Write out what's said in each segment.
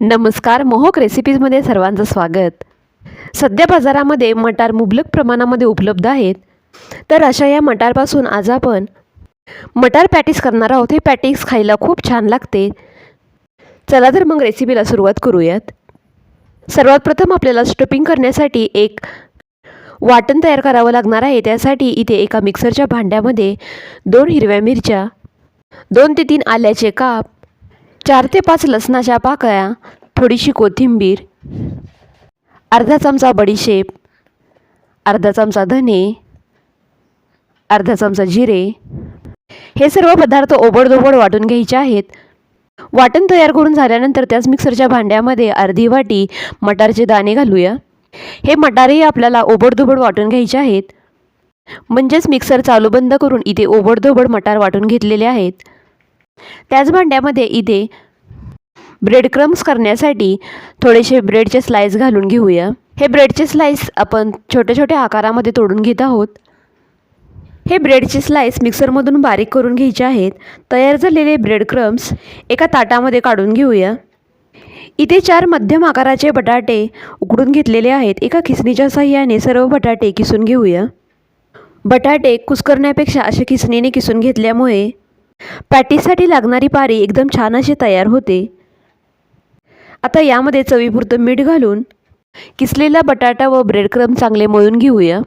नमस्कार मोहक रेसिपीजमध्ये सर्वांचं स्वागत. सध्या बाजारामध्ये मटार मुबलक प्रमाणामध्ये उपलब्ध आहेत. तर अशा या मटारपासून आज आपण मटार पॅटीस करणार आहोत. हे पॅटीस खायला खूप छान लागते. चला तर मग रेसिपीला सुरुवात करूयात. सर्वात प्रथम आपल्याला स्टपिंग करण्यासाठी एक वाटण तयार करावं लागणार आहे. त्यासाठी इथे एका मिक्सरच्या भांड्यामध्ये दोन हिरव्या मिरच्या दोन ते तीन आल्याचे काप चार ते पाच लसणाच्या पाकळ्या थोडीशी कोथिंबीर अर्धा चमचा बडीशेप अर्धा चमचा धने अर्धा चमचा जिरे हे सर्व पदार्थ ओबडधोबड वाटून घ्यायचे आहेत. वाटण तयार करून झाल्यानंतर त्याच मिक्सरच्या भांड्यामध्ये अर्धी वाटी मटारचे दाणे घालूया. हे मटारही आपल्याला ओबडधोबड वाटून घ्यायचे आहेत. म्हणजेच मिक्सर चालू बंद करून इथे ओबडधोबड मटार वाटून घेतलेले आहेत. त्याच भांड्यामध्ये इथे ब्रेड क्रम्स करण्यासाठी थोडेसे ब्रेडचे स्लाइस घालून घेऊया. हे ब्रेडचे स्लाइस आपण छोट्या छोट्या आकारामध्ये तोडून घेत आहोत. हे ब्रेडचे स्लाइस मिक्सरमधून बारीक करून घ्यायचे आहेत. तयार झालेले ब्रेड क्रम्स एका ताटामध्ये काढून घेऊया. इथे चार मध्यम आकाराचे बटाटे उकडून घेतलेले आहेत. एका खिसणीच्या साह्याने सर्व बटाटे किसून घेऊया. बटाटे कुस्करण्यापेक्षा असे खिसणीने किसून घेतल्यामुळे पॅटीसाठी लागणारी पारी एकदम छान अशी तयार होते. आता यामध्ये चवीपुरतं मीठ घालून किसलेला बटाटा व ब्रेडक्रम चांगले मळून घेऊया.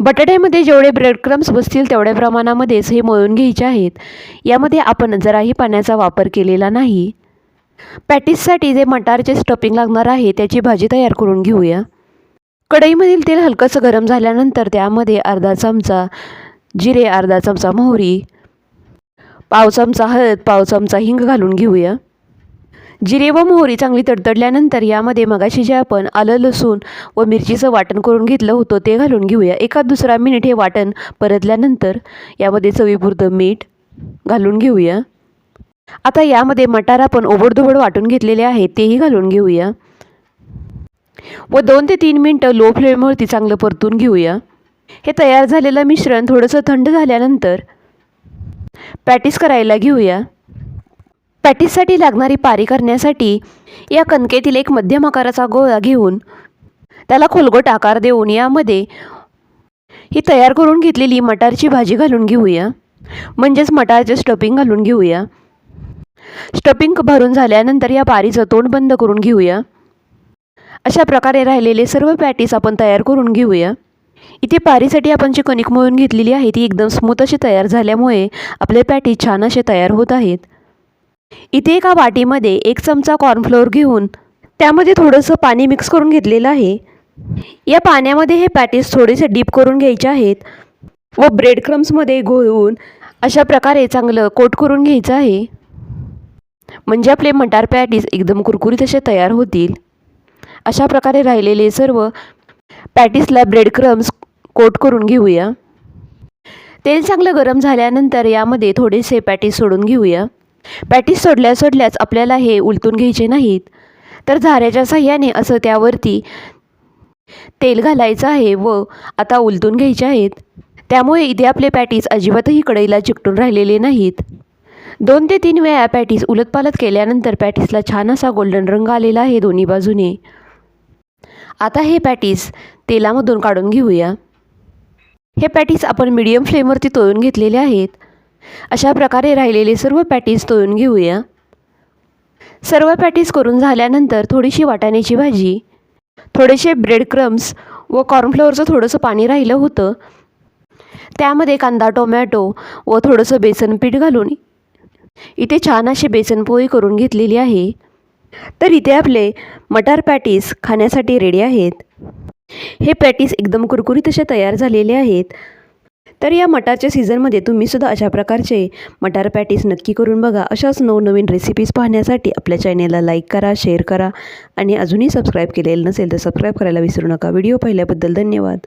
बटाट्यामध्ये जेवढे ब्रेडक्रम्स बसतील तेवढ्या प्रमाणामध्येच हे मळून घ्यायचे आहेत. यामध्ये आपण जराही पाण्याचा वापर केलेला नाही. पॅटीससाठी जे मटारचे स्टफिंग लागणार आहे त्याची भाजी तयार करून घेऊया. कढईमधील तेल हलकंसं गरम झाल्यानंतर त्यामध्ये अर्धा चमचा जिरे अर्धा चमचा मोहरी पाव चमचा हळद पाव चमचा हिंग घालून घेऊया. जिरे व मोहरी चांगली तडतडल्यानंतर यामध्ये मगाशी जे आपण आलं लसूण व मिरचीचं वाटण करून घेतलं होतं ते घालून घेऊया. एका दुसरा मिनिट हे वाटण परतल्यानंतर यामध्ये चवीपुरतं मीठ घालून घेऊया. आता यामध्ये मटार आपण ओबडधोबड वाटून घेतलेले आहेत तेही घालून घेऊया. व दोन ते तीन मिनटं लो फ्लेमवरती चांगलं परतून घेऊया. हे तयार झालेलं मिश्रण थोडंसं थंड झाल्यानंतर पॅटीस करायला घेऊया. पॅटीससाठी लागणारी पारी करण्यासाठी या कणकेतील एक मध्यम आकाराचा गोळा घेऊन त्याला खोलगोट आकार देऊन यामध्ये ही तयार करून घेतलेली मटारची भाजी घालून घेऊया. म्हणजेच मटारचे स्टफिंग घालून घेऊया. स्टफिंग भरून झाल्यानंतर या पारीचं तोंड बंद करून घेऊया. अशा प्रकारे राहिलेले सर्व पॅटीस आपण तयार करून घेऊया. इथे पारीसाठी आपण जी कणिक मळून घेतलेली आहे ती एकदम स्मूथ अशी तयार झाल्यामुळे आपले पॅटी छान असे तयार होत आहेत. इथे एका वाटीमध्ये एक चमचा कॉर्नफ्लोअर घेऊन त्यामध्ये थोडंसं पाणी मिक्स करून घेतलेलं आहे. या पाण्यामध्ये हे पॅटीस थोडेसे डीप करून घ्यायचे आहेत व ब्रेड क्रम्समध्ये घोळवून अशा प्रकारे चांगलं कोट करून घ्यायचं आहे. म्हणजे आपले मटार पॅटीस एकदम कुरकुरीत असे तयार होतील. अशा प्रकारे राहिलेले सर्व पॅटीसला ब्रेड क्रम्स कोट करून घेऊया. तेल चांगलं गरम झाल्यानंतर यामध्ये थोडेसे पॅटीस सोडून घेऊया. पॅटीस सोडल्या सोडल्याच आपल्याला हे उलटून घ्यायचे नाहीत. तर झाऱ्याच्या साह्याने असं त्यावरती तेल घालायचं आहे व आता उलटून घ्यायचे आहेत. त्यामुळे इथे आपले पॅटीस अजिबातही कढईला चिकटून राहिलेले नाहीत. दोन ते तीन वेळा पॅटीस उलटपालट केल्यानंतर पॅटीसला छान असा गोल्डन रंग आलेला आहे दोन्ही बाजूने. आता हे पॅटीस तेलामधून काढून घेऊया. हे पॅटीस आपण मीडियम फ्लेमवरती तळून घेतलेले आहेत. अशा प्रकारे राहिलेले सर्व पॅटीस तळून घेऊया. सर्व पॅटीस करून झाल्यानंतर थोडीशी वाटाण्याची भाजी थोडेसे ब्रेड क्रम्स व कॉर्नफ्लोअरचं थोडंसं पाणी राहिलं होतं. त्यामध्ये कांदा टोमॅटो व थोडंसं बेसन पीठ घालून इथे छान अशी बेसनपोळी करून घेतलेली आहे. तर इथे आपले मटार पॅटीस खाण्यासाठी रेडी आहेत. हे पॅटीस एकदम कुरकुरीत असे तयार झालेले आहेत. तर या मटारच्या सीझनमध्ये तुम्हीसुद्धा अशा प्रकारचे मटार पॅटीस नक्की करून बघा. अशाच नवनवीन रेसिपीज पाहण्यासाठी आपल्या चॅनेलला लाईक करा शेअर करा आणि अजूनही सबस्क्राईब केलेलं नसेल तर सबस्क्राईब करायला विसरू नका. व्हिडिओ पाहिल्याबद्दल धन्यवाद.